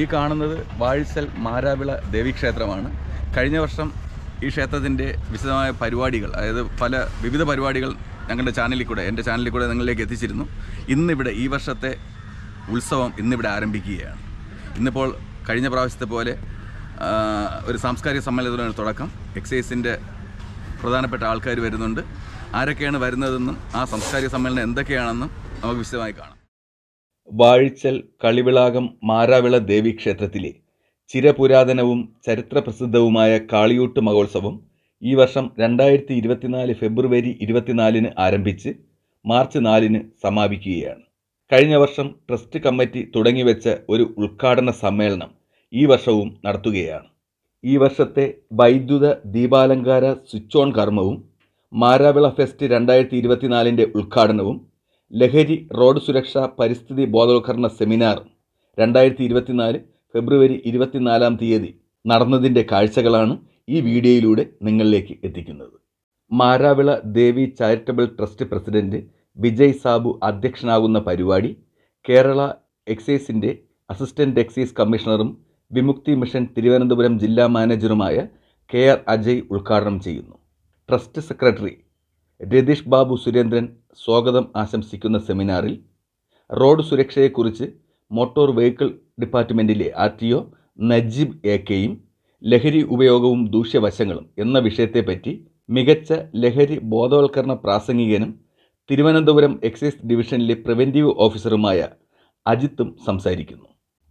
ഈ കാണുന്നത് വാഴ്സൽ മാരാവിള ദേവീക്ഷേത്രമാണ്. കഴിഞ്ഞ വർഷം ഈ ക്ഷേത്രത്തിന്റെ വിശദമായ പരിപാടികൾ അതായത് പല വിവിധ പരിപാടികൾ ഞങ്ങളുടെ ചാനലിൽ കൂടെ എന്റെ ചാനലിൽ കൂടെ നിങ്ങളിലേക്ക് എത്തിച്ചിരുന്നു. ഇന്നിവിടെ ഈ വർഷത്തെ ഉത്സവം ഇന്നിവിടെ ആരംഭിക്കുകയാണ്. ഇന്നിപ്പോൾ കഴിഞ്ഞ പ്രാവശ്യത്തെ പോലെ ഒരു സാംസ്കാരിക സമ്മേളനത്തിന് തുടക്കം. എക്സൈസിന്റെ പ്രധാനപ്പെട്ട ആൾക്കാർ വരുന്നുണ്ട്. ആരൊക്കെയാണ് വരുന്നതെന്നും ആ സാംസ്കാരിക സമ്മേളനം എന്തൊക്കെയാണെന്നും നമുക്ക് വിശദമായി കാണാം. വാഴിച്ചൽ കളിവിളാകം മാരാവിള ദേവീക്ഷേത്രത്തിലെ ചിരപുരാതനവും ചരിത്രപ്രസിദ്ധവുമായ കാളിയൂട്ട് മഹോത്സവം ഈ വർഷം രണ്ടായിരത്തി ഇരുപത്തിനാല് ഫെബ്രുവരി ഇരുപത്തിനാലിന് ആരംഭിച്ച് മാർച്ച് നാലിന് സമാപിക്കുകയാണ്. കഴിഞ്ഞ വർഷം ട്രസ്റ്റ് കമ്മിറ്റി തുടങ്ങിവെച്ച ഒരു ഉദ്ഘാടന സമ്മേളനം ഈ വർഷവും നടത്തുകയാണ്. ഈ വർഷത്തെ വൈദ്യുത ദീപാലങ്കാര സ്വിച്ച് ഓൺ കർമ്മവും മാരാവിള ഫെസ്റ്റ് രണ്ടായിരത്തി ഇരുപത്തിനാലിന്റെ ഉദ്ഘാടനവും ലഹരി റോഡ് സുരക്ഷ പരിസ്ഥിതി ബോധവൽക്കരണ സെമിനാർ രണ്ടായിരത്തി ഇരുപത്തിനാല് ഫെബ്രുവരി ഇരുപത്തിനാലാം തീയതി നടന്നതിന്റെ കാഴ്ചകളാണ് ഈ വീഡിയോയിലൂടെ നിങ്ങളിലേക്ക് എത്തിക്കുന്നത്. Maravila Devi charitable trust president Vijay Sabu അധ്യക്ഷനാകുന്ന പരിപാടി കേരള എക്സൈസിന്റെ അസിസ്റ്റന്റ് എക്സൈസ് കമ്മീഷണറും വിമുക്തി മിഷൻ തിരുവനന്തപുരം ജില്ലാ മാനേജറുമായ കെ ആർ അജയ് ഉദ്ഘാടനം ചെയ്യുന്നു. ട്രസ്റ്റ് സെക്രട്ടറി രതീഷ് ബാബു സുരേന്ദ്രൻ സ്വാഗതം ആശംസിക്കുന്ന സെമിനാറിൽ റോഡ് സുരക്ഷയെക്കുറിച്ച് motor vehicle ഡിപ്പാർട്ട്മെന്റിലെ R T O Najeeb A കെയും ലഹരി ഉപയോഗവും ദൂഷ്യവശങ്ങളും എന്ന വിഷയത്തെപ്പറ്റി മികച്ച ലഹരി ബോധവൽക്കരണ പ്രാസംഗികനും തിരുവനന്തപുരം എക്സൈസ് ഡിവിഷനിലെ പ്രിവന്റീവ് ഓഫീസറുമായ അജിത്തും സംസാരിക്കുന്നു.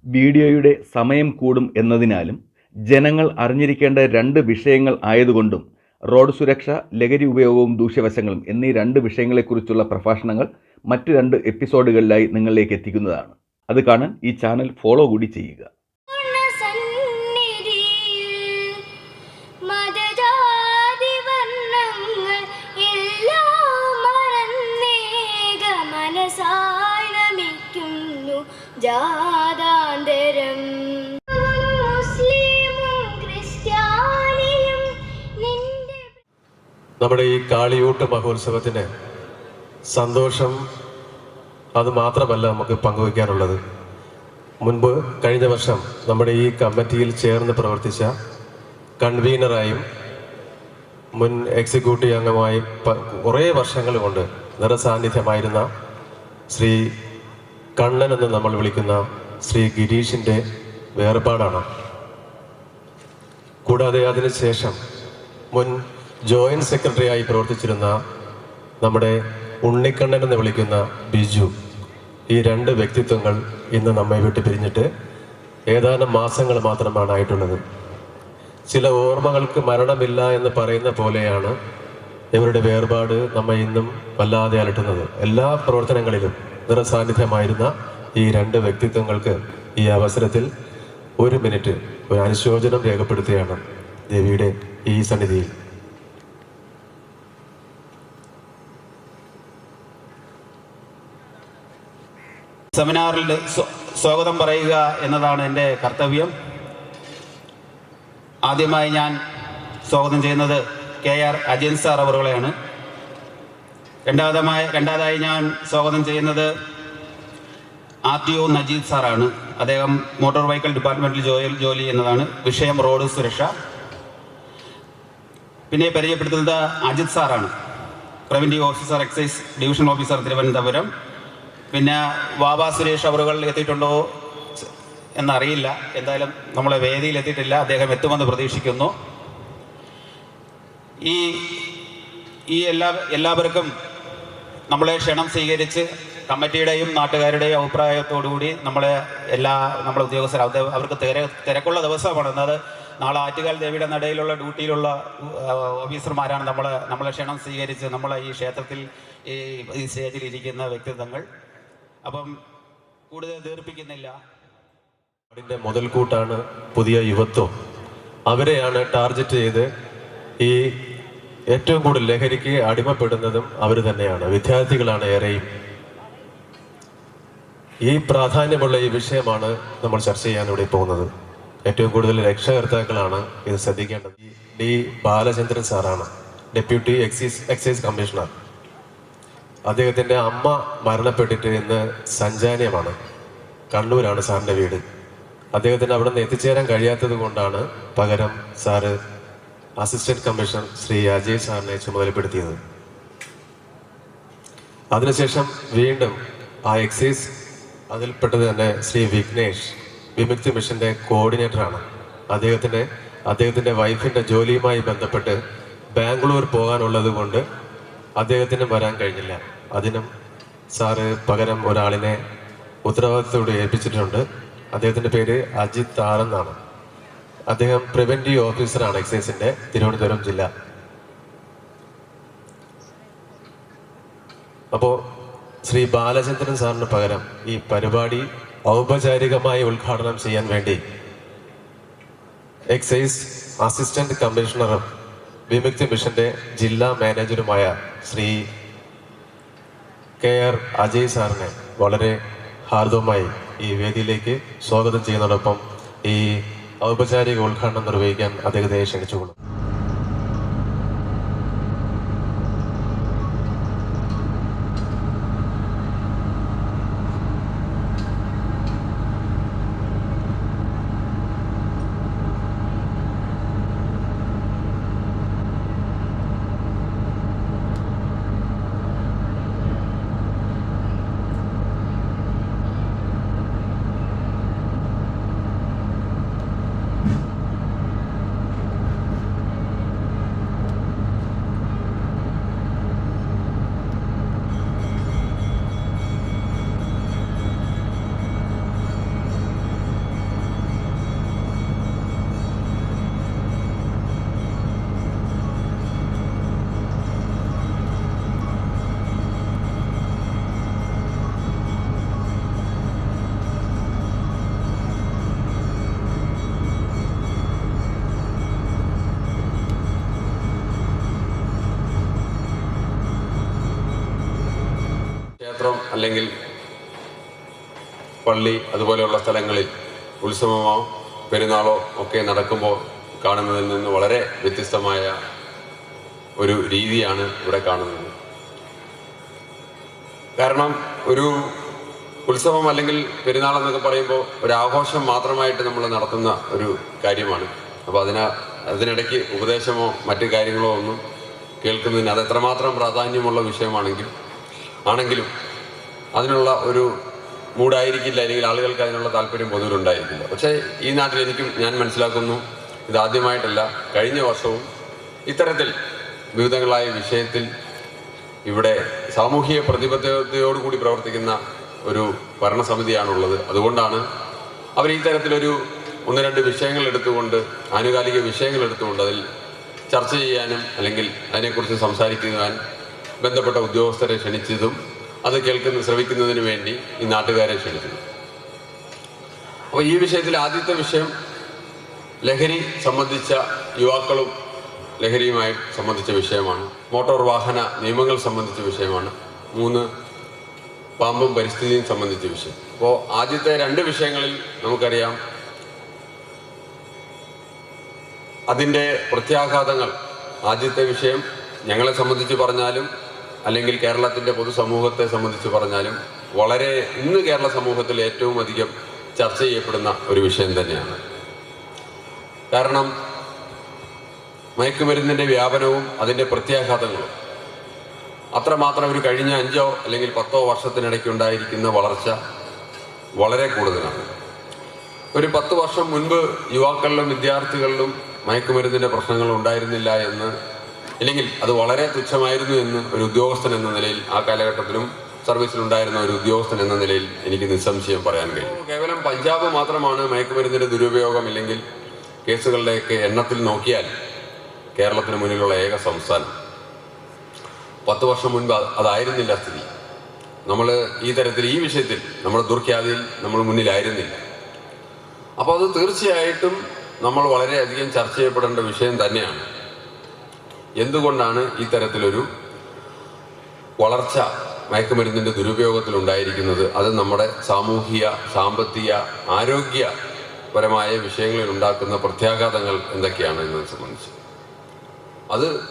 വീഡിയോയുടെ സമയം കൂടും എന്നതിനാലും ജനങ്ങൾ അറിഞ്ഞിരിക്കേണ്ട രണ്ട് വിഷയങ്ങൾ ആയതുകൊണ്ടും റോഡ് സുരക്ഷ ലഹരി ഉപയോഗവും ദൂഷ്യവശങ്ങളും എന്നീ രണ്ട് വിഷയങ്ങളെക്കുറിച്ചുള്ള പ്രഭാഷണങ്ങൾ മറ്റ് രണ്ട് എപ്പിസോഡുകളിലായി നിങ്ങളിലേക്ക് എത്തിക്കുന്നതാണ്. അത് കാണാൻ ഈ ചാനൽ ഫോളോ കൂടി ചെയ്യുക. മതജാതി നമ്മുടെ ഈ കാളിയൂട്ട് മഹോത്സവത്തിന് സന്തോഷം അത് മാത്രമല്ല നമുക്ക് പങ്കുവയ്ക്കാനുള്ളത്. മുൻപ് കഴിഞ്ഞ വർഷം നമ്മുടെ ഈ കമ്മിറ്റിയിൽ ചേർന്ന് പ്രവർത്തിച്ച കൺവീനറായും മുൻ എക്സിക്യൂട്ടീവ് അംഗമായി കുറേ വർഷങ്ങൾ കൊണ്ട് നിറസാന്നിധ്യമായിരുന്ന ശ്രീ കണ്ണൻ എന്ന് നമ്മൾ വിളിക്കുന്ന ശ്രീ ഗിരീഷിന്റെ വേർപാടാണ്. കൂടാതെ അതിനുശേഷം മുൻ ജോയിന്റ് സെക്രട്ടറിയായി പ്രവർത്തിച്ചിരുന്ന നമ്മുടെ ഉണ്ണിക്കണ്ണൻ എന്ന് വിളിക്കുന്ന ബിജു ഈ രണ്ട് വ്യക്തിത്വങ്ങൾ ഇന്ന് നമ്മെ വിട്ട് പിരിഞ്ഞിട്ട് ഏതാനും മാസങ്ങൾ മാത്രമാണ് ആയിട്ടുള്ളത്. ചില ഓർമ്മകൾക്ക് മരണമില്ല എന്ന് പറയുന്ന പോലെയാണ് ഇവരുടെ വേർപാട് നമ്മെ ഇന്നും വല്ലാതെ അലട്ടുന്നത്. എല്ലാ പ്രവർത്തനങ്ങളിലും നിറസാന്നിധ്യമായിരുന്ന ഈ രണ്ട് വ്യക്തിത്വങ്ങൾക്ക് ഈ അവസരത്തിൽ ഒരു മിനിറ്റ് ഒരു അനുശോചനം രേഖപ്പെടുത്തുകയാണ് ദേവിയുടെ ഈ സന്നിധിയിൽ. സെമിനാറിൽ സ്വാഗതം പറയുക എന്നതാണ് എന്റെ കർത്തവ്യം. ആദ്യമായി ഞാൻ സ്വാഗതം ചെയ്യുന്നത് കെ ആർ അജയൻ സാർ അവറുകളെയാണ് രണ്ടാമതായി രണ്ടാമതായി ഞാൻ സ്വാഗതം ചെയ്യുന്നത് ആർ ടി ഒ നജീദ് സാറാണ്. അദ്ദേഹം മോട്ടോർ വെഹിക്കിൾ ഡിപ്പാർട്ട്മെന്റിൽ ജോലി ജോലി ചെയ്യുന്നതാണ്. വിഷയം റോഡ് സുരക്ഷ. പിന്നെ പരിചയപ്പെടുത്തുന്നത് അജിത് സാറാണ്. Preventive officer excise division officer Thiruvananthapuram. പിന്നെ വാബ സുരേഷ് അവറുകൾ എത്തിയിട്ടുണ്ടോ എന്നറിയില്ല. എന്തായാലും നമ്മളെ വേദിയിൽ എത്തിയിട്ടില്ല. അദ്ദേഹം എത്തുമെന്ന് പ്രതീക്ഷിക്കുന്നു. ഈ ഈ എല്ലാ എല്ലാവർക്കും നമ്മളെ ക്ഷണം സ്വീകരിച്ച് കമ്മിറ്റിയുടെയും നാട്ടുകാരുടെയും അഭിപ്രായത്തോടുകൂടി നമ്മളെ എല്ലാ നമ്മളെ ഉദ്യോഗസ്ഥർ അവർക്ക് തിര തിരക്കുള്ള ദിവസമാണ്. എന്നത് നാളെ ആറ്റുകാൽ ദേവിയുടെ നടയിലുള്ള ഡ്യൂട്ടിയിലുള്ള ഓഫീസർമാരാണ് നമ്മളെ നമ്മളെ ക്ഷണം സ്വീകരിച്ച് നമ്മളെ ഈ ക്ഷേത്രത്തിൽ ഈ ഈ സ്റ്റേജിൽ ഇരിക്കുന്ന വ്യക്തിത്വങ്ങൾ. അപ്പം കൂടുതൽ ദീർപ്പിക്കുന്നില്ല. മുതൽ മുതൽക്കൂട്ടാണ് പുതിയ യുവത്വം. അവരെയാണ് ടാർഗറ്റ് ചെയ്ത് ഈ ഏറ്റവും കൂടുതൽ ലഹരിക്ക് അടിമപ്പെടുന്നതും അവർ തന്നെയാണ്. വിദ്യാർത്ഥികളാണ് ഏറെയും. ഈ പ്രാധാന്യമുള്ള ഈ വിഷയമാണ് നമ്മൾ ചർച്ച ചെയ്യാൻ ഇവിടെ പോകുന്നത്. ഏറ്റവും കൂടുതൽ രക്ഷകർത്താക്കളാണ് ഇത് ശ്രദ്ധിക്കേണ്ടത്. ഡി ബാലചന്ദ്രൻ സാറാണ്. Deputy excise excise commissioner. അദ്ദേഹത്തിന്റെ അമ്മ മരണപ്പെട്ടിട്ട് ഇന്ന് സഞ്ചാനീയമാണ്. കണ്ണൂരാണ് സാറിന്റെ വീട്. അദ്ദേഹത്തിന് അവിടെ നിന്ന് എത്തിച്ചേരാൻ കഴിയാത്തത് കൊണ്ടാണ് പകരം sir assistant commissioner Shri Ajay സാറിനെ ചുമതലപ്പെടുത്തിയത്. അതിനുശേഷം വീണ്ടും ആ എക്സൈസ് അതിൽപ്പെട്ടത് തന്നെ ശ്രീ വിഘ്നേഷ് വിമുക്തി മിഷന്റെ കോർഡിനേറ്ററാണ്. അദ്ദേഹത്തിന്റെ അദ്ദേഹത്തിന്റെ വൈഫിന്റെ ജോലിയുമായി ബന്ധപ്പെട്ട് ബാംഗ്ലൂർ പോകാനുള്ളത് കൊണ്ട് അദ്ദേഹത്തിന് വരാൻ കഴിഞ്ഞില്ല. അതിനും സാറ് പകരം ഒരാളിനെ ഉത്തരവാദിത്തത്തോടെ ഏൽപ്പിച്ചിട്ടുണ്ട്. അദ്ദേഹത്തിന്റെ പേര് അജിത് ആർ എന്നാണ് അദ്ദേഹം പ്രിവെന്റീവ് ഓഫീസറാണ് എക്സൈസിന്റെ തിരുവനന്തപുരം ജില്ല. അപ്പോൾ ശ്രീ ബാലചന്ദ്രൻ സാറിന് പകരം ഈ പരിപാടി ഔപചാരികമായി ഉദ്ഘാടനം ചെയ്യാൻ വേണ്ടി എക്സൈസ് അസിസ്റ്റന്റ് കമ്മീഷണറും വിമുക്തി മിഷന്റെ ജില്ലാ മാനേജറുമായ ശ്രീ കെ ആർ അജയ് സാറിനെ വളരെ ഹാർദവുമായി ഈ വേദിയിലേക്ക് സ്വാഗതം ചെയ്യുന്നതോടൊപ്പം ഈ ഔപചാരിക ഉദ്ഘാടനം നിർവഹിക്കാൻ അദ്ദേഹത്തെ ക്ഷണിച്ചുകൊള്ളും ക്ഷേത്രം അല്ലെങ്കിൽ പള്ളി അതുപോലെയുള്ള സ്ഥലങ്ങളിൽ ഉത്സവമോ പെരുന്നാളോ ഒക്കെ നടക്കുമ്പോൾ കാണുന്നതിൽ നിന്ന് വളരെ വ്യത്യസ്തമായ ഒരു രീതിയാണ് ഇവിടെ കാണുന്നത്. കാരണം ഒരു ഉത്സവം അല്ലെങ്കിൽ പെരുന്നാൾ എന്നൊക്കെ പറയുമ്പോൾ ഒരു ആഘോഷം മാത്രമായിട്ട് നമ്മൾ നടത്തുന്ന ഒരു കാര്യമാണ്. അപ്പോൾ അതിന അതിനിടയ്ക്ക് ഉപദേശമോ മറ്റു കാര്യങ്ങളോ ഒന്നും കേൾക്കുന്നതിന് അത് എത്രമാത്രം പ്രാധാന്യമുള്ള വിഷയമാണെങ്കിലും ആണെങ്കിലും അതിനുള്ള ഒരു മൂടായിരിക്കില്ല അല്ലെങ്കിൽ ആളുകൾക്ക് അതിനുള്ള താല്പര്യം പൊതുവിൽ ഉണ്ടായിരിക്കില്ല. പക്ഷേ ഈ നാട്ടിൽ എനിക്കും ഞാൻ മനസ്സിലാക്കുന്നു ഇതാദ്യമായിട്ടല്ല കഴിഞ്ഞ വർഷവും ഇത്തരത്തിൽ വിവിധങ്ങളായ വിഷയത്തിൽ ഇവിടെ സാമൂഹിക പ്രതിബദ്ധതയോടുകൂടി പ്രവർത്തിക്കുന്ന ഒരു ഭരണസമിതിയാണുള്ളത്. അതുകൊണ്ടാണ് അവർ ഈ തരത്തിലൊരു ഒന്ന് രണ്ട് വിഷയങ്ങൾ എടുത്തുകൊണ്ട് ആനുകാലിക വിഷയങ്ങൾ എടുത്തുകൊണ്ട് അതിൽ ചർച്ച ചെയ്യാനും അല്ലെങ്കിൽ അതിനെക്കുറിച്ച് സംസാരിക്കുവാൻ ബന്ധപ്പെട്ട ഉദ്യോഗസ്ഥരെ ക്ഷണിച്ചതും അത് കേൾക്കുന്ന ശ്രവിക്കുന്നതിന് വേണ്ടി ഈ നാട്ടുകാരെ ക്ഷണിക്കുന്നു. അപ്പോൾ ഈ വിഷയത്തിൽ ആദ്യത്തെ വിഷയം ലഹരി സംബന്ധിച്ച യുവാക്കളും ലഹരിയുമായി സംബന്ധിച്ച വിഷയമാണ്. മോട്ടോർ വാഹന നിയമങ്ങൾ സംബന്ധിച്ച വിഷയമാണ്. മൂന്ന് പാമ്പും പരിസ്ഥിതിയും സംബന്ധിച്ച വിഷയം. അപ്പോൾ ആദ്യത്തെ രണ്ട് വിഷയങ്ങളിൽ നമുക്കറിയാം അതിന്റെ പ്രത്യാഘാതങ്ങൾ. ആദ്യത്തെ വിഷയം ഞങ്ങളെ സംബന്ധിച്ച് പറഞ്ഞാലും അല്ലെങ്കിൽ കേരളത്തിന്റെ പൊതുസമൂഹത്തെ സംബന്ധിച്ച് പറഞ്ഞാലും വളരെ ഇന്ന് കേരള സമൂഹത്തിൽ ഏറ്റവും അധികം ചർച്ച ചെയ്യപ്പെടുന്ന ഒരു വിഷയം തന്നെയാണ്. കാരണം മയക്കുമരുന്നിന്റെ വ്യാപനവും അതിന്റെ പ്രത്യാഘാതങ്ങളും അത്രമാത്രം ഒരു കഴിഞ്ഞ അഞ്ചോ അല്ലെങ്കിൽ പത്തോ വർഷത്തിനിടയ്ക്ക് ഉണ്ടായിരിക്കുന്ന വളർച്ച വളരെ കൂടുതലാണ്. ഒരു പത്ത് വർഷം മുൻപ് യുവാക്കളിലും വിദ്യാർത്ഥികളിലും മയക്കുമരുന്നിന്റെ പ്രശ്നങ്ങൾ ഉണ്ടായിരുന്നില്ല എന്ന് ഇല്ലെങ്കിൽ അത് വളരെ തുച്ഛമായിരുന്നു എന്ന് ഒരു ഉദ്യോഗസ്ഥൻ എന്ന നിലയിൽ ആ കാലഘട്ടത്തിലും സർവീസിലുണ്ടായിരുന്ന ഒരു ഉദ്യോഗസ്ഥൻ എന്ന നിലയിൽ എനിക്ക് നിസ്സംശയം പറയാൻ കഴിയും. കേവലം പഞ്ചാബ് മാത്രമാണ് മയക്കുമരുന്നിന്റെ ദുരുപയോഗം ഇല്ലെങ്കിൽ കേസുകളുടെയൊക്കെ എണ്ണത്തിൽ നോക്കിയാൽ കേരളത്തിന് മുന്നിലുള്ള ഏക സംസ്ഥാനം. പത്ത് വർഷം മുൻപ് അതായിരുന്നില്ല സ്ഥിതി. നമ്മൾ ഈ തരത്തിൽ ഈ വിഷയത്തിൽ നമ്മൾ ദുർഖ്യാതിയിൽ നമ്മൾ മുന്നിലായിരുന്നില്ല. അപ്പോൾ അത് തീർച്ചയായിട്ടും നമ്മൾ വളരെയധികം ചർച്ച ചെയ്യപ്പെടേണ്ട വിഷയം തന്നെയാണ്. എന്തുകൊണ്ടാണ് ഇത്തരത്തിലൊരു വളർച്ച മയക്കുമരുന്നിന്റെ ദുരുപയോഗത്തിൽ ഉണ്ടായിരിക്കുന്നത് അത് നമ്മുടെ സാമൂഹിക സാമ്പത്തിക ആരോഗ്യപരമായ വിഷയങ്ങളിൽ ഉണ്ടാക്കുന്ന പ്രത്യാഘാതങ്ങൾ എന്തൊക്കെയാണ് എന്നത് സംബന്ധിച്ച്. അത്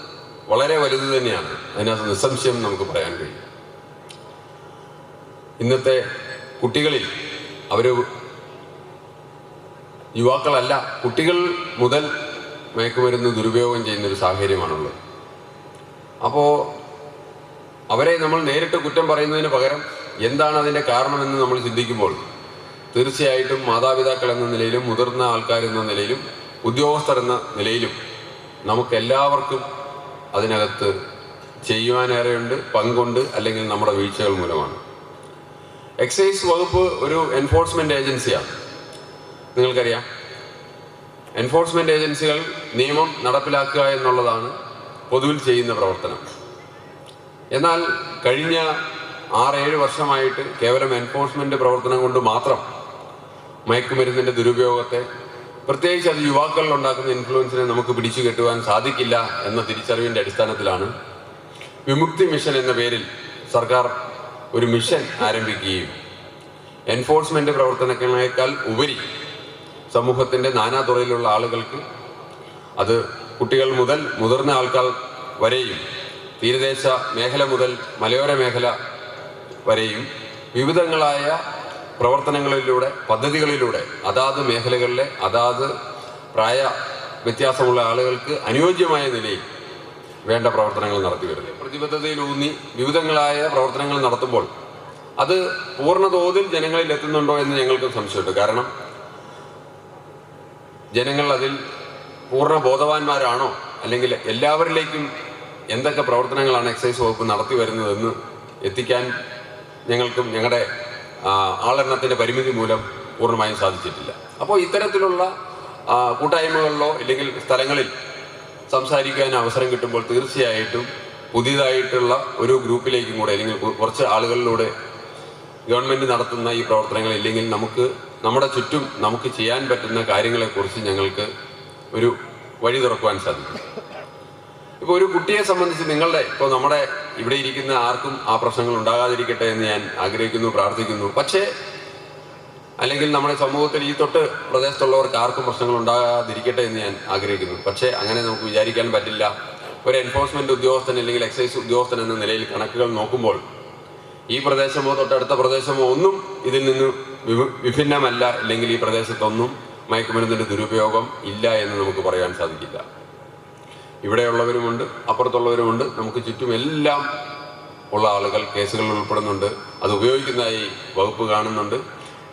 വളരെ വലുത് തന്നെയാണ്. അതിനകത്ത് നിസ്സംശയം നമുക്ക് പറയാൻ കഴിയും. ഇന്നത്തെ കുട്ടികളിൽ അവർ യുവാക്കളല്ല കുട്ടികൾ മുതൽ മയക്കുമരുന്ന് ദുരുപയോഗം ചെയ്യുന്ന ഒരു സാഹചര്യമാണുള്ളത്. അപ്പോൾ അവരെ നമ്മൾ നേരിട്ട് കുറ്റം പറയുന്നതിന് പകരം എന്താണ് അതിന്റെ കാരണമെന്ന് നമ്മൾ ചിന്തിക്കുമ്പോൾ തീർച്ചയായിട്ടും മാതാപിതാക്കൾ എന്ന നിലയിലും മുതിർന്ന ആൾക്കാർ എന്ന നിലയിലും ഉദ്യോഗസ്ഥർ എന്ന നിലയിലും നമുക്കെല്ലാവർക്കും അതിനകത്ത് ചെയ്യുവാനേറെയുണ്ട് പങ്കുണ്ട് അല്ലെങ്കിൽ നമ്മുടെ വീഴ്ചകൾ മൂലമാണ്. എക്സൈസ് വകുപ്പ് ഒരു എൻഫോഴ്സ്മെന്റ് ഏജൻസിയാണ്. നിങ്ങൾക്കറിയാം. എൻഫോഴ്സ്മെന്റ് ഏജൻസികൾ നിയമം നടപ്പിലാക്കുക എന്നുള്ളതാണ് പൊതുവിൽ ചെയ്യുന്ന പ്രവർത്തനം. എന്നാൽ കഴിഞ്ഞ ആറേഴ് വർഷമായിട്ട് കേവലം എൻഫോഴ്സ്മെന്റ് പ്രവർത്തനം കൊണ്ട് മാത്രം മയക്കുമരുന്നിന്റെ ദുരുപയോഗത്തെ പ്രത്യേകിച്ച് അത് യുവാക്കളിൽ ഉണ്ടാക്കുന്ന ഇൻഫ്ലുവൻസിനെ നമുക്ക് പിടിച്ചു കെട്ടുവാൻ സാധിക്കില്ല എന്ന തിരിച്ചറിവിന്റെ അടിസ്ഥാനത്തിലാണ് വിമുക്തി മിഷൻ എന്ന പേരിൽ സർക്കാർ ഒരു മിഷൻ ആരംഭിക്കുകയും എൻഫോഴ്സ്മെന്റ് പ്രവർത്തനങ്ങളേക്കാൾ ഉപരി സമൂഹത്തിന്റെ നാനാതുറയിലുള്ള ആളുകൾക്ക് അത് കുട്ടികൾ മുതൽ മുതിർന്ന ആൾക്കാർ വരെയും തീരദേശ മേഖല മുതൽ മലയോര മേഖല വരെയും വിവിധങ്ങളായ പ്രവർത്തനങ്ങളിലൂടെ പദ്ധതികളിലൂടെ അതാത് മേഖലകളിലെ അതാത് പ്രായ വ്യത്യാസമുള്ള ആളുകൾക്ക് അനുയോജ്യമായ നിലയിൽ വേണ്ട പ്രവർത്തനങ്ങൾ നടത്തി വരുന്നത്. പ്രതിബദ്ധതയിലൂന്നി വിവിധങ്ങളായ പ്രവർത്തനങ്ങൾ നടത്തുമ്പോൾ അത് പൂർണ തോതിൽ ജനങ്ങളിൽ എത്തുന്നുണ്ടോ എന്ന് ഞങ്ങൾക്ക് സംശയമുണ്ട്. കാരണം ജനങ്ങൾ അതിൽ പൂർണ ബോധവാന്മാരാണോ? അല്ലെങ്കിൽ എല്ലാവരിലേക്കും എന്തൊക്കെ പ്രവർത്തനങ്ങളാണ് എക്സൈസ് വകുപ്പ് നടത്തി വരുന്നതെന്ന് എത്തിക്കാൻ ഞങ്ങൾക്കും ഞങ്ങളുടെ ആളെണ്ണത്തിന്റെ പരിമിതി മൂലം പൂർണമായും സാധിച്ചിട്ടില്ല. അപ്പോൾ ഇത്തരത്തിലുള്ള കൂട്ടായ്മകളിലോ അല്ലെങ്കിൽ സ്ഥലങ്ങളിൽ സംസാരിക്കാൻ അവസരം കിട്ടുമ്പോൾ തീർച്ചയായിട്ടും പുതിയതായിട്ടുള്ള ഒരു ഗ്രൂപ്പിലേക്കും കൂടെ അല്ലെങ്കിൽ കുറച്ച് ആളുകളിലൂടെ ഗവൺമെന്റ് നടത്തുന്ന ഈ പ്രവർത്തനങ്ങൾ ഇല്ലെങ്കിൽ നമുക്ക് നമ്മുടെ ചുറ്റും നമുക്ക് ചെയ്യാൻ പറ്റുന്ന കാര്യങ്ങളെക്കുറിച്ച് ഞങ്ങൾക്ക് ഒരു വഴി തുറക്കുവാൻ സാധിക്കും. ഇപ്പോൾ ഒരു കുട്ടിയെ സംബന്ധിച്ച് നിങ്ങളുടെ ഇപ്പോൾ നമ്മുടെ ഇവിടെ ഇരിക്കുന്ന ആർക്കും ആ പ്രശ്നങ്ങൾ ഉണ്ടാകാതിരിക്കട്ടെ എന്ന് ഞാൻ ആഗ്രഹിക്കുന്നു പ്രാർത്ഥിക്കുന്നു. പക്ഷേ അല്ലെങ്കിൽ നമ്മുടെ സമൂഹത്തിൽ ഈ തൊട്ട് പ്രദേശത്തുള്ളവർക്ക് ആർക്കും പ്രശ്നങ്ങൾ ഉണ്ടാകാതിരിക്കട്ടെ എന്ന് ഞാൻ ആഗ്രഹിക്കുന്നു. പക്ഷേ അങ്ങനെ നമുക്ക് വിചാരിക്കാൻ പറ്റില്ല. ഒരു എൻഫോഴ്സ്മെന്റ് ഉദ്യോഗസ്ഥൻ അല്ലെങ്കിൽ എക്സൈസ് ഉദ്യോഗസ്ഥൻ എന്ന നിലയിൽ കണക്കുകൾ നോക്കുമ്പോൾ ഈ പ്രദേശമോ തൊട്ടടുത്ത പ്രദേശമോ ഒന്നും ഇതിൽ നിന്ന് വിഭിന്നമല്ല. അല്ലെങ്കിൽ ഈ പ്രദേശത്തൊന്നും മയക്കുമരുന്നിന്റെ ദുരുപയോഗം ഇല്ല എന്ന് നമുക്ക് പറയാൻ സാധിക്കില്ല. ഇവിടെയുള്ളവരുമുണ്ട് അപ്പുറത്തുള്ളവരുമുണ്ട്. നമുക്ക് ചുറ്റും എല്ലാം ഉള്ള ആളുകൾ കേസുകളിൽ ഉൾപ്പെടുന്നുണ്ട്. അത് ഉപയോഗിക്കുന്നതായി വകുപ്പ് കാണുന്നുണ്ട്.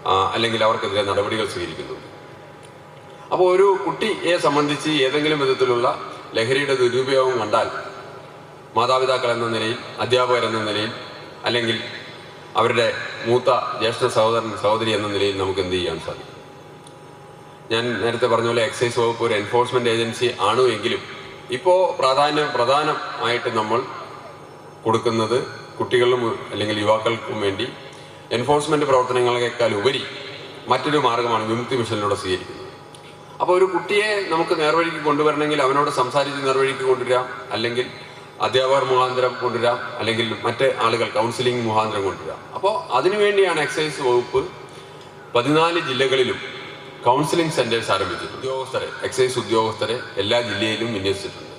അല്ലെങ്കിൽ അവർക്കെതിരെ നടപടികൾ സ്വീകരിക്കുന്നുണ്ട്. അപ്പോൾ ഒരു കുട്ടിയെ സംബന്ധിച്ച് ഏതെങ്കിലും വിധത്തിലുള്ള ലഹരിയുടെ ദുരുപയോഗം കണ്ടാൽ മാതാപിതാക്കൾ എന്ന നിലയിൽ അധ്യാപകർ എന്ന നിലയിൽ അല്ലെങ്കിൽ അവരുടെ മൂത്ത ജ്യേഷ്ഠ സഹോദരൻ സഹോദരി എന്ന നിലയിൽ നമുക്ക് എന്ത് ചെയ്യാൻ സാധിക്കും? ഞാൻ നേരത്തെ പറഞ്ഞ പോലെ എക്സൈസ് വകുപ്പ് ഒരു എൻഫോഴ്സ്മെന്റ് ഏജൻസി ആണ് എങ്കിലും ഇപ്പോൾ പ്രാധാന്യം പ്രധാനമായിട്ട് നമ്മൾ കൊടുക്കുന്നത് കുട്ടികളും അല്ലെങ്കിൽ യുവാക്കൾക്കും വേണ്ടി എൻഫോഴ്സ്മെന്റ് പ്രവർത്തനങ്ങളെക്കാൾ ഉപരി മറ്റൊരു മാർഗമാണ് വിമുക്തി മിഷനിലൂടെ സ്വീകരിക്കുന്നത്. അപ്പോൾ ഒരു കുട്ടിയെ നമുക്ക് നേർവഴിക്ക് കൊണ്ടുവരണമെങ്കിൽ അവനോട് സംസാരിച്ച് നേർവഴിക്ക് കൊണ്ടുവരാം അല്ലെങ്കിൽ അധ്യാപകർ മുഖാന്തരം കൊണ്ടുവരാം അല്ലെങ്കിൽ മറ്റ് ആളുകൾ കൗൺസിലിംഗ് മുഖാന്തരം കൊണ്ടുവരാം അപ്പോൾ അതിനുവേണ്ടിയാണ് എക്സൈസ് വകുപ്പ് പതിനാല് ജില്ലകളിലും കൗൺസിലിംഗ് സെന്റേഴ്സ് ആരംഭിച്ചത് ഉദ്യോഗസ്ഥരെ എക്സൈസ് ഉദ്യോഗസ്ഥരെ എല്ലാ ജില്ലയിലും വിന്യസിച്ചിട്ടുണ്ട്.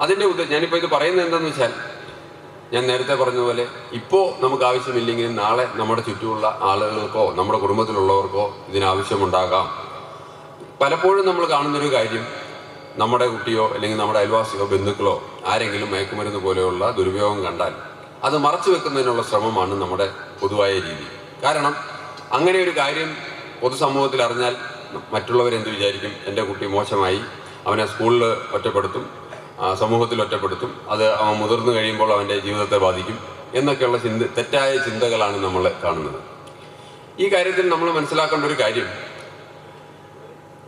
അതിന്റെ ഉദ്ദേശം ഞാനിപ്പോൾ ഇത് പറയുന്നത് എന്താണെന്ന് വെച്ചാൽ ഞാൻ നേരത്തെ പറഞ്ഞതുപോലെ ഇപ്പോൾ നമുക്ക് ആവശ്യമില്ലെങ്കിലും നാളെ നമ്മുടെ ചുറ്റുമുള്ള ആളുകൾക്കോ നമ്മുടെ കുടുംബത്തിലുള്ളവർക്കോ ഇതിനാവശ്യമുണ്ടാകാം പലപ്പോഴും നമ്മൾ കാണുന്നൊരു കാര്യം നമ്മുടെ കുട്ടിയോ അല്ലെങ്കിൽ നമ്മുടെ അയൽവാസിയോ ബന്ധുക്കളോ ആരെങ്കിലും മയക്കുമരുന്ന് പോലെയുള്ള ദുരുപയോഗം കണ്ടാൽ അത് മറച്ചു വെക്കുന്നതിനുള്ള ശ്രമമാണ് നമ്മുടെ പൊതുവായ രീതി. കാരണം അങ്ങനെ ഒരു കാര്യം പൊതുസമൂഹത്തിൽ അറിഞ്ഞാൽ മറ്റുള്ളവർ മറ്റുള്ളവരെന്ത് വിചാരിക്കും? എന്റെ കുട്ടി മോശമായി അവനെ സ്കൂളിൽ ഒറ്റപ്പെടുത്തും സമൂഹത്തിൽ ഒറ്റപ്പെടുത്തും അത് അവൻ മുതിർന്നു കഴിയുമ്പോൾ അവന്റെ ജീവിതത്തെ ബാധിക്കും എന്നൊക്കെയുള്ള ചിന്ത തെറ്റായ ചിന്തകളാണ് നമ്മൾ കാണുന്നത്. ഈ കാര്യത്തിൽ നമ്മൾ മനസ്സിലാക്കേണ്ട ഒരു കാര്യം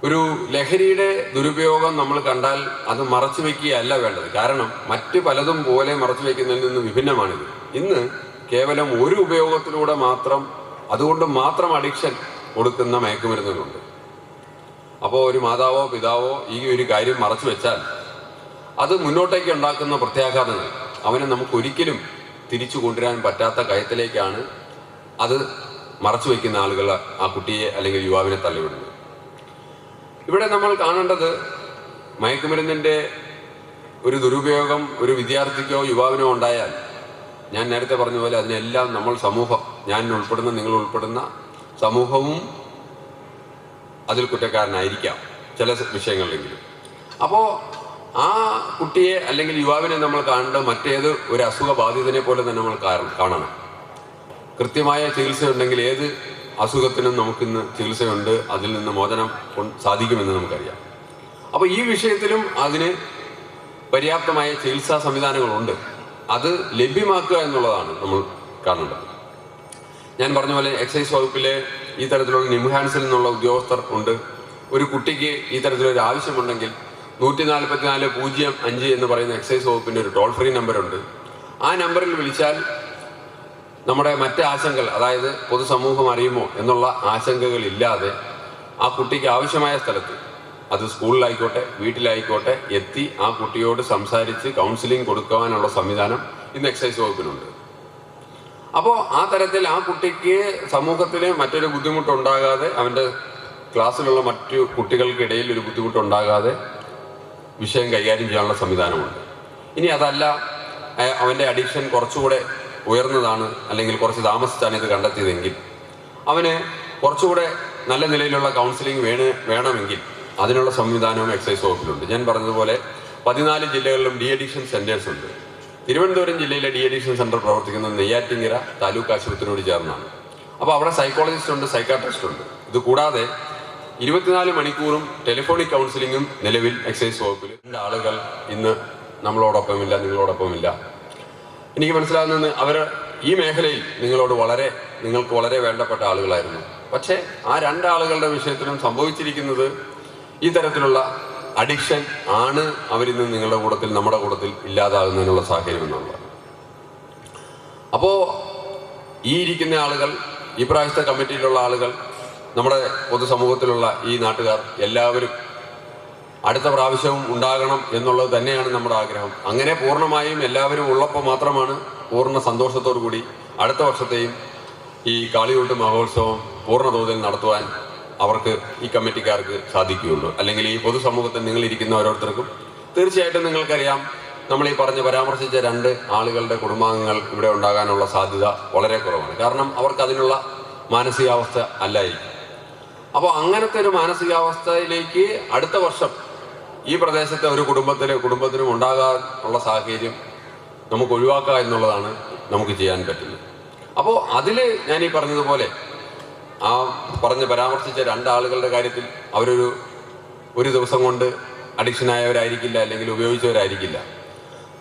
ഒരു ലഹരിയുടെ ദുരുപയോഗം നമ്മൾ കണ്ടാൽ അത് മറച്ചു വയ്ക്കുകയല്ല വേണ്ടത്. കാരണം മറ്റ് പലതും പോലെ മറച്ചു വയ്ക്കുന്നതിൽ നിന്ന് വിഭിന്നമാണിത്. ഇന്ന് കേവലം ഒരു ഉപയോഗത്തിലൂടെ മാത്രം അതുകൊണ്ട് മാത്രം അഡിക്ഷൻ കൊടുക്കുന്ന മയക്കുമരുന്നുകളുണ്ട്. അപ്പോൾ ഒരു മാതാവോ പിതാവോ ഈ ഒരു കാര്യം മറച്ചു വെച്ചാൽ അത് മുന്നോട്ടേക്ക് ഉണ്ടാക്കുന്ന പ്രത്യാഘാതങ്ങൾ അവനെ നമുക്ക് ഒരിക്കലും തിരിച്ചു കൊണ്ടുവരാൻ പറ്റാത്ത കയത്തിലേക്കാണ് അത് മറച്ചു വയ്ക്കുന്ന ആളുകൾ ആ കുട്ടിയെ അല്ലെങ്കിൽ യുവാവിനെ തള്ളിവിടുന്നത്. ഇവിടെ നമ്മൾ കാണേണ്ടത് മയക്കുമരുന്നിന്റെ ഒരു ദുരുപയോഗം ഒരു വിദ്യാർത്ഥിക്കോ യുവാവിനോ ഉണ്ടായാൽ ഞാൻ നേരത്തെ പറഞ്ഞ പോലെ അതിനെല്ലാം നമ്മൾ സമൂഹം ഞാൻ ഉൾപ്പെടുന്ന നിങ്ങൾ ഉൾപ്പെടുന്ന സമൂഹവും അതിൽ കുറ്റക്കാരനായിരിക്കാം ചില വിഷയങ്ങളിലെങ്കിലും. അപ്പോൾ ആ കുട്ടിയെ അല്ലെങ്കിൽ യുവാവിനെ നമ്മൾ കാണേണ്ടത് മറ്റേത് ഒരു അസുഖ ബാധിതനെ പോലെ തന്നെ നമ്മൾ കാണണം. കൃത്യമായ ചികിത്സ ഉണ്ടെങ്കിൽ ഏത് അസുഖത്തിനും നമുക്കിന്ന് ചികിത്സയുണ്ട്. അതിൽ നിന്ന് മോചനം സാധിക്കുമെന്ന് നമുക്കറിയാം. അപ്പോൾ ഈ വിഷയത്തിലും അതിന് പര്യാപ്തമായ ചികിത്സാ സംവിധാനങ്ങളുണ്ട്. അത് ലഭ്യമാക്കുക എന്നുള്ളതാണ് നമ്മൾ കാണേണ്ടത് ഞാൻ പറഞ്ഞ പോലെ എക്സൈസ് വകുപ്പിലെ ഈ തരത്തിലുള്ള നിംഹാൻസിൽ നിന്നുള്ള ഉദ്യോഗസ്ഥർ ഉണ്ട്. ഒരു കുട്ടിക്ക് ഈ തരത്തിലൊരു ആവശ്യമുണ്ടെങ്കിൽ നൂറ്റി നാൽപ്പത്തിനാല് പൂജ്യം അഞ്ച് എന്ന് പറയുന്ന എക്സൈസ് വകുപ്പിന്റെ ഒരു ടോൾ ഫ്രീ നമ്പറുണ്ട്. ആ നമ്പറിൽ വിളിച്ചാൽ നമ്മുടെ മറ്റ് ആശങ്കകൾ അതായത് പൊതുസമൂഹം അറിയുമോ എന്നുള്ള ആശങ്കകൾ ഇല്ലാതെ ആ കുട്ടിക്ക് ആവശ്യമായ സ്ഥലത്ത് അത് സ്കൂളിലായിക്കോട്ടെ വീട്ടിലായിക്കോട്ടെ എത്തി ആ കുട്ടിയോട് സംസാരിച്ച് കൗൺസിലിംഗ് കൊടുക്കുവാനുള്ള സംവിധാനം ഇന്ന് എക്സൈസ് വകുപ്പിനുണ്ട്. അപ്പോൾ ആ തരത്തിൽ ആ കുട്ടിക്ക് സമൂഹത്തിൽ മറ്റൊരു ബുദ്ധിമുട്ടുണ്ടാകാതെ അവന്റെ ക്ലാസ്സിലുള്ള മറ്റു കുട്ടികൾക്കിടയിൽ ഒരു ബുദ്ധിമുട്ടുണ്ടാകാതെ വിഷയം കൈകാര്യം ചെയ്യാനുള്ള സംവിധാനമുണ്ട്. ഇനി അതല്ല അവന്റെ അഡിക്ഷൻ കുറച്ചുകൂടെ ഉയർന്നതാണ് അല്ലെങ്കിൽ കുറച്ച് താമസിച്ചാണ് ഇത് കണ്ടെത്തിയതെങ്കിൽ. അവന് കുറച്ചുകൂടെ നല്ല നിലയിലുള്ള കൗൺസിലിംഗ് വേണ വേണമെങ്കിൽ അതിനുള്ള സംവിധാനവും എക്സൈസ് വകുപ്പിലുണ്ട്. ഞാൻ പറഞ്ഞതുപോലെ പതിനാല് ജില്ലകളിലും ഡി അഡിക്ഷൻ സെന്റേഴ്സ് ഉണ്ട്. തിരുവനന്തപുരം ജില്ലയിലെ ഡി അഡിക്ഷൻ സെന്റർ പ്രവർത്തിക്കുന്നത് നെയ്യാറ്റിങ്കര താലൂക്ക് ആശുപത്രിയോട് ചേർന്നാണ്. അപ്പോൾ അവിടെ സൈക്കോളജിസ്റ്റ് ഉണ്ട് സൈക്കാട്രിസ്റ്റ് ഉണ്ട്. ഇത് കൂടാതെ ഇരുപത്തിനാല് മണിക്കൂറും ടെലിഫോണിക് കൗൺസിലിങ്ങും നിലവിൽ എക്സൈസ് വകുപ്പിൽ ആളുകൾ ഇന്ന് നമ്മളോടൊപ്പമില്ല നിങ്ങളോടൊപ്പമില്ല. എനിക്ക് മനസ്സിലാകുന്നത് അവർ ഈ മേഖലയിൽ നിങ്ങളോട് വളരെ നിങ്ങൾക്ക് വളരെ വേണ്ടപ്പെട്ട ആളുകളായിരുന്നു. പക്ഷേ ആ രണ്ടാളുകളുടെ വിഷയത്തിലും സംഭവിച്ചിരിക്കുന്നത് ഈ തരത്തിലുള്ള അഡിക്ഷൻ ആണ് അവരിന്ന് നിങ്ങളുടെ കൂട്ടത്തിൽ നമ്മുടെ കൂട്ടത്തിൽ ഇല്ലാതാകുന്നതിനുള്ള സാഹചര്യം എന്നുള്ളത്. അപ്പോൾ ഈ ഇരിക്കുന്ന ആളുകൾ ഈ പ്രാവശ്യത്തെ കമ്മിറ്റിയിലുള്ള ആളുകൾ നമ്മുടെ പൊതുസമൂഹത്തിലുള്ള ഈ നാട്ടുകാർ എല്ലാവരും അടുത്ത പ്രാവശ്യവും ഉണ്ടാകണം എന്നുള്ളത് തന്നെയാണ് നമ്മുടെ ആഗ്രഹം. അങ്ങനെ പൂർണമായും എല്ലാവരും ഉള്ളപ്പോൾ മാത്രമാണ് പൂർണ സന്തോഷത്തോടു കൂടി അടുത്ത വർഷത്തെയും ഈ കാളിയൂട്ട് മഹോത്സവം പൂർണ തോതിൽ നടത്തുവാൻ അവർക്ക് ഈ കമ്മിറ്റിക്കാർക്ക് സാധിക്കുകയുള്ളൂ. അല്ലെങ്കിൽ ഈ പൊതുസമൂഹത്തിൽ നിങ്ങളിരിക്കുന്ന ഓരോരുത്തർക്കും തീർച്ചയായിട്ടും നിങ്ങൾക്കറിയാം നമ്മൾ ഈ പറഞ്ഞ് പരാമർശിച്ച രണ്ട് ആളുകളുടെ കുടുംബാംഗങ്ങൾ ഇവിടെ ഉണ്ടാകാനുള്ള സാധ്യത വളരെ കുറവാണ്. കാരണം അവർക്ക് അതിനുള്ള മാനസികാവസ്ഥ അല്ലായിരിക്കും. അപ്പോൾ അങ്ങനത്തെ ഒരു മാനസികാവസ്ഥയിലേക്ക് അടുത്ത വർഷം ഈ പ്രദേശത്തെ ഒരു കുടുംബത്തിന് കുടുംബത്തിനും ഉണ്ടാകാനുള്ള സാഹചര്യം നമുക്ക് ഒഴിവാക്കുക എന്നുള്ളതാണ് നമുക്ക് ചെയ്യാൻ പറ്റുന്നത്. അപ്പോൾ അതിൽ ഞാൻ ഈ പറഞ്ഞതുപോലെ ആ പറഞ്ഞ് പരാമർശിച്ച രണ്ടാളുകളുടെ കാര്യത്തിൽ അവരൊരു ഒരു ദിവസം കൊണ്ട് അഡിക്ഷനായവരായിരിക്കില്ല അല്ലെങ്കിൽ ഉപയോഗിച്ചവരായിരിക്കില്ല.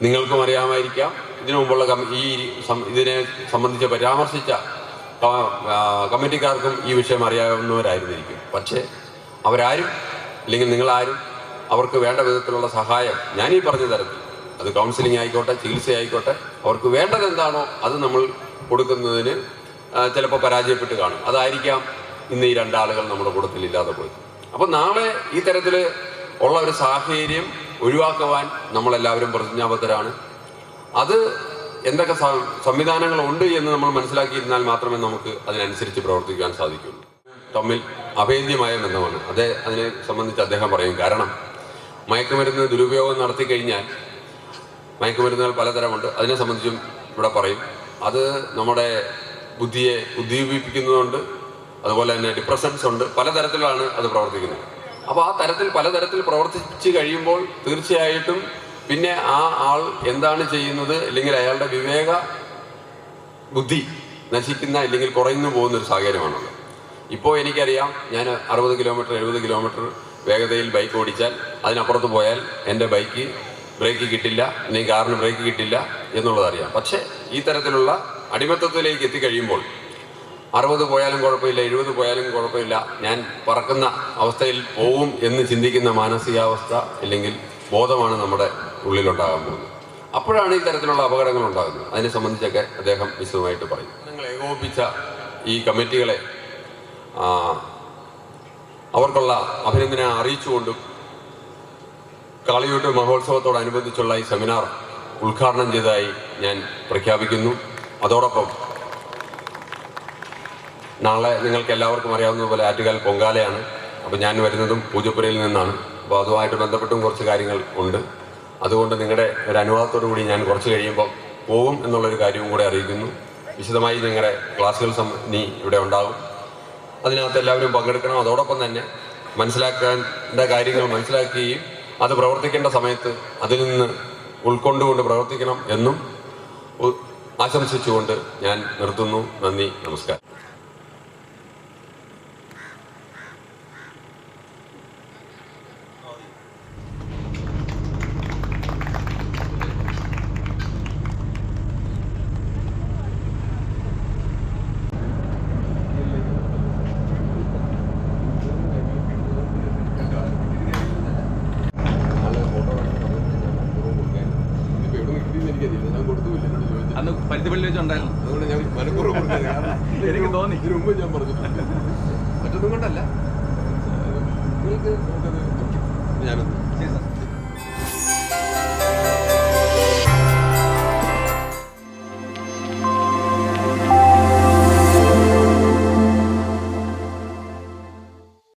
നിങ്ങൾക്കും അറിയാമായിരിക്കാം. ഇതിനു മുമ്പുള്ള ഈ ഇതിനെ സംബന്ധിച്ച് പരാമർശിച്ച കമ്മിറ്റിക്കാർക്കും ഈ വിഷയം അറിയാവുന്നവരായിരുന്നിരിക്കും. പക്ഷേ അവരാരും അല്ലെങ്കിൽ നിങ്ങളാരും അവർക്ക് വേണ്ട വിധത്തിലുള്ള സഹായം ഞാനീ പറഞ്ഞ തരത്തിൽ അത് കൗൺസിലിംഗ് ആയിക്കോട്ടെ ചികിത്സ ആയിക്കോട്ടെ അവർക്ക് വേണ്ടത് എന്താണോ അത് നമ്മൾ കൊടുക്കുന്നതിന് ചിലപ്പോൾ പരാജയപ്പെട്ട് കാണും. അതായിരിക്കാം ഇന്ന് ഈ രണ്ടാളുകൾ നമ്മുടെ കൂട്ടത്തിൽ ഇല്ലാതെ പോയി അപ്പോൾ നാളെ ഈ തരത്തിൽ ഉള്ള ഒരു സാഹചര്യം ഒഴിവാക്കുവാൻ നമ്മളെല്ലാവരും പ്രതിജ്ഞാബദ്ധരാണ്. അത് എന്തൊക്കെ സംവിധാനങ്ങളുണ്ട് എന്ന് നമ്മൾ മനസ്സിലാക്കിയിരുന്നാൽ മാത്രമേ നമുക്ക് അതിനനുസരിച്ച് പ്രവർത്തിക്കാൻ സാധിക്കുള്ളൂ. തമ്മിൽ അഭേദ്യമായ ബന്ധമാണ്. അതേ അതിനെ സംബന്ധിച്ച് അദ്ദേഹം പറയും. കാരണം മയക്കുമരുന്ന് ദുരുപയോഗം നടത്തി കഴിഞ്ഞാൽ മയക്കുമരുന്നുകൾ പലതരമുണ്ട്. അതിനെ സംബന്ധിച്ചും ഇവിടെ പറയും. അത് നമ്മുടെ ബുദ്ധിയെ ഉദ്ദീപിപ്പിക്കുന്നതുണ്ട്. അതുപോലെ തന്നെ ഡിപ്രഷൻസ് ഉണ്ട്. പലതരത്തിലാണ് അത് പ്രവർത്തിക്കുന്നത്. അപ്പോൾ ആ തരത്തിൽ പലതരത്തിൽ പ്രവർത്തിച്ച് കഴിയുമ്പോൾ തീർച്ചയായിട്ടും പിന്നെ ആ ആൾ എന്താണ് ചെയ്യുന്നത്? അല്ലെങ്കിൽ അയാളുടെ വിവേക ബുദ്ധി നശിക്കുന്ന അല്ലെങ്കിൽ കുറയുന്നു പോകുന്ന ഒരു സാഹചര്യമാണുള്ളത്. ഇപ്പോൾ എനിക്കറിയാം ഞാൻ അറുപത് കിലോമീറ്റർ എഴുപത് കിലോമീറ്റർ വേഗതയിൽ ബൈക്ക് ഓടിച്ചാൽ അതിനപ്പുറത്ത് പോയാൽ എന്റെ ബൈക്ക് ബ്രേക്ക് കിട്ടില്ല അല്ലെങ്കിൽ കാറിന് ബ്രേക്ക് കിട്ടില്ല എന്നുള്ളതറിയാം പക്ഷേ ഈ തരത്തിലുള്ള അടിമത്തത്തിലേക്ക് എത്തിക്കഴിയുമ്പോൾ അറുപത് പോയാലും കുഴപ്പമില്ല എഴുപത് പോയാലും കുഴപ്പമില്ല ഞാൻ പറക്കുന്ന അവസ്ഥയിൽ പോവും എന്ന് ചിന്തിക്കുന്ന മാനസികാവസ്ഥ അല്ലെങ്കിൽ ബോധമാണ് നമ്മുടെ ഉള്ളിലുണ്ടാകാൻ പോകുന്നത്. അപ്പോഴാണ് ഈ തരത്തിലുള്ള അപകടങ്ങൾ ഉണ്ടാകുന്നത്. അതിനെ സംബന്ധിച്ചൊക്കെ അദ്ദേഹം വിശദമായിട്ട് പറയും. നിങ്ങൾ ഏകോപിപ്പിച്ച ഈ കമ്മിറ്റികളെ അവർക്കുള്ള അഭിനന്ദനം അറിയിച്ചുകൊണ്ടും കാളിയൂട്ട് മഹോത്സവത്തോടനുബന്ധിച്ചുള്ള ഈ സെമിനാർ ഉദ്ഘാടനം ചെയ്തതായി ഞാൻ പ്രഖ്യാപിക്കുന്നു. അതോടൊപ്പം നാളെ നിങ്ങൾക്ക് എല്ലാവർക്കും അറിയാവുന്നതുപോലെ ആറ്റുകാൽ പൊങ്കാലയാണ്. അപ്പോൾ ഞാൻ വരുന്നതും പൂജപ്പുരയിൽ നിന്നാണ്. അപ്പോൾ അതുമായിട്ട് ബന്ധപ്പെട്ടും കുറച്ച് കാര്യങ്ങൾ ഉണ്ട്. അതുകൊണ്ട് നിങ്ങളുടെ ഒരു അനുവാദത്തോടു കൂടി ഞാൻ കുറച്ച് കഴിയുമ്പോൾ പോകും എന്നുള്ളൊരു കാര്യവും കൂടെ അറിയിക്കുന്നു. വിശദമായി നിങ്ങളുടെ ക്ലാസ്സുകൾ സം ഇവിടെ ഉണ്ടാകും. അതിനകത്ത് എല്ലാവരും പങ്കെടുക്കണം. അതോടൊപ്പം തന്നെ മനസ്സിലാക്കേണ്ട കാര്യങ്ങൾ മനസ്സിലാക്കുകയും അത് പ്രവർത്തിക്കേണ്ട സമയത്ത് അതിൽ നിന്ന് ഉൾക്കൊണ്ടുകൊണ്ട് പ്രവർത്തിക്കണം എന്നും ആശംസിച്ചുകൊണ്ട് ഞാൻ നിർത്തുന്നു. നന്ദി നമസ്കാരം.